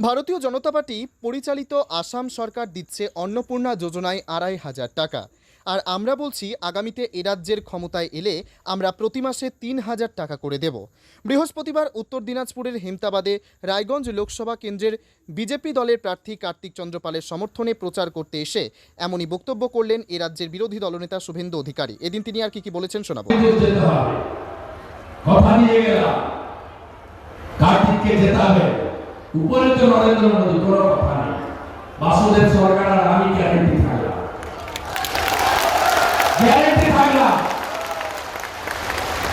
ভারতীয় জনতা পার্টি পরিচালিত আসাম সরকার দিচ্ছে অন্নপূর্ণা যোজনায় আড়াই হাজার টাকা। আর আমরা বলছি, আগামীতে এ রাজ্যের ক্ষমতায় এলে আমরা প্রতি মাসে তিন হাজার টাকা করে দেব। বৃহস্পতিবার উত্তর দিনাজপুরের হেমতাবাদে রায়গঞ্জ লোকসভা কেন্দ্রের বিজেপি দলের প্রার্থী কার্তিক চন্দ্রপালের সমর্থনে প্রচার করতে এসে এমনই বক্তব্য করলেন এ রাজ্যের বিরোধী দলনেতা শুভেন্দু অধিকারী। এদিন তিনি আর কি কি বলেছেন শোনাবো। কথা দিয়ে গেলাম। কার্তিককে উপরে তো নরেন্দ্র মোদী, কোনো কথা নেই বাসুদেব সরকার আর আমি গ্যারেন্টি থাকলাম? গ্যারেন্টি থাকলাম।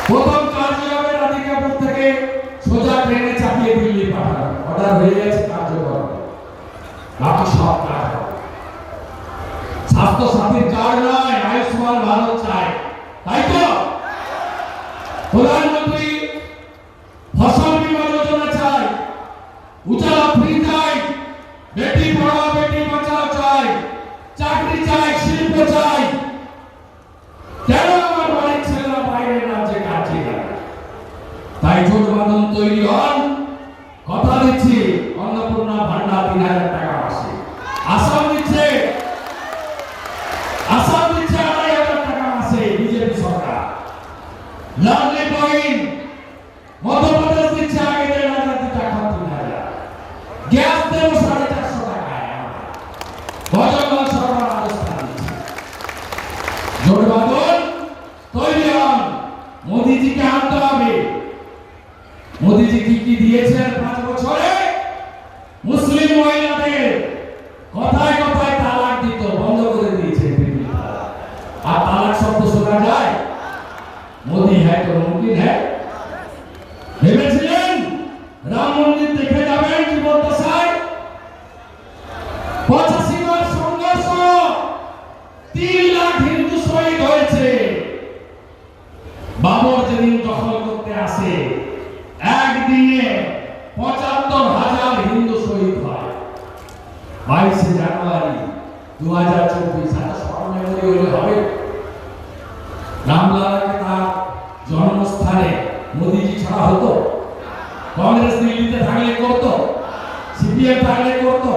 প্রথম হবে রাধিকাপুর থেকে সোজা ট্রেনে চাপিয়ে দিল্লি পাঠানো। অর্ডার হয়ে গেছে কার্যকর। বাকি সব কাজ স্বাস্থ্য সাথীর কার্ড নয়, আয়ুষ্মান ভারত চাই। তাই তো? প্রধানমন্ত্রী ফসল বীমা যোজনা চাই উজালা ফ্রি চাই বেটি পড়াও বেটি বাঁচাও চাই। চাকরি চাই, শিল্প চাই। কেন আমার বাড়ির ছেলেরা বাইরে রাজ্যে কাজে যায়? তাই জোট বাঁধন তৈরি হন কথা দিচ্ছি অন্নপূর্ণা ভান্ডার তিন হাজার টাকা আসে আসাম দিচ্ছে আসাম দিচ্ছে আড়াই হাজার টাকা মাসে বিজেপি সরকার লাভলি বহিন মধ্যপ্রদেশ দিচ্ছে আগে দেড় হাজার দিচ্ছে এখন তিন হাজার গ্যাস দেবো সাড়ে চারশো টাকায় ভজনলাল সরকার রাজস্থান দিচ্ছে জোট বাঁধন তৈরি হন মোদিজিকে আনতে হবে মোদিজি কি কি দিয়েছেন পাঁচ বছরে, মুসলিম মহিলাদের কথায় কথায় তালাক দিত, বন্ধ করে দিয়েছে। আর তালাক শব্দ শোনা যায়? মোদি হ্যাঁ তো মুমকিন হ্যাঁ। ভেবেছিলেন রাম মন্দির দেখে যাবেন জীবদ্দশায় পঁচাশি বার সংঘর্ষ তিন লাখ হিন্দু শহীদ হয়েছে বাবর যেদিন দখল করতে আসে একদিনে পঁচাত্তর হাজার হিন্দু শহীদ হয়। বাইশে জানুয়ারি দু হাজার চব্বিশ এত স্মরণ হলে হবে। রামলালাকে তার জন্মস্থানে মোদিজি ছাড়া হতো? কংগ্রেস দিল্লিতে থাকলে করতো? সিপিএম থাকলে করতো?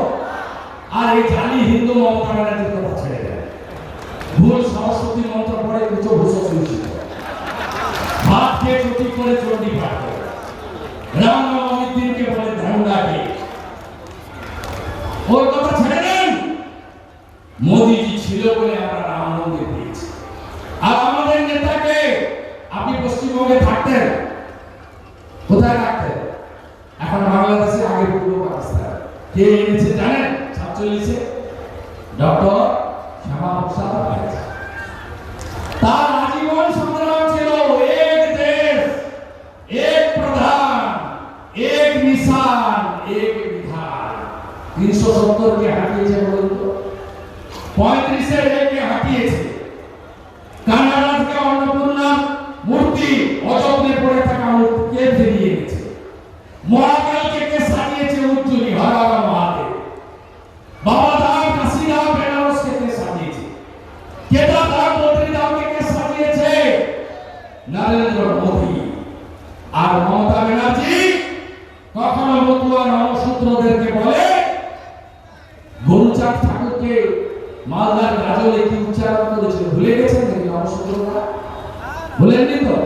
আর এই জালি হিন্দু মমতা ব্যানার্জির কথা ছেড়ে দেয় ভুল সরস্বতী মন্ত্র পড়ে কিছু ভূষ ভাত খেয়ে চটি করে চন্ডী পাঠ রামনবমীর বলে মোদিজি ছিল বলে আমরা রাম মন্দির আপনি পশ্চিমবঙ্গে থাকতেন। কোথায় থাকতেন? এখন বাংলাদেশে, আগে পূর্ব কে জানেন? ডক্টর তিনশো সত্তর কে হাঁটিয়েছে বলুন তো? পঁয়ত্রিশের কে হাঁটিয়েছে কানাডা অন্নপূর্ণা মূর্তি অযত্নে পড়ে থাকা কে ফিরিয়ে এনেছে। মহাকালকে গাজলে কি উচ্চারণ করেছিল ভুলে গেছেন নাকি নমসূত্ররা ভুলেননি তো?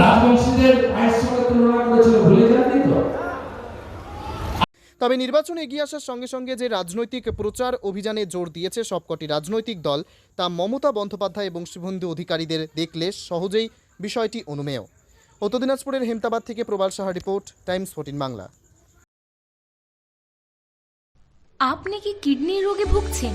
রাজবংশীদের পায়ের সঙ্গে তুলনা করেছিল ভুলে যাননি তো? তবে নির্বাচন এগিয়ে আসার সঙ্গে সঙ্গে যে রাজনৈতিক প্রচার অভিযানে জোর দিয়েছে সবকটি রাজনৈতিক দল তা মমতা বন্দ্যোপাধ্যায় এবং শুভেন্দু অধিকারীদের দেখলে সহজেই বিষয়টি অনুমেয়। উত্তর দিনাজপুরের হেমতাবাদ থেকে Prabal Saha report Times fourteen Bangla. আপনি কি কিডনির রোগে ভুগছেন?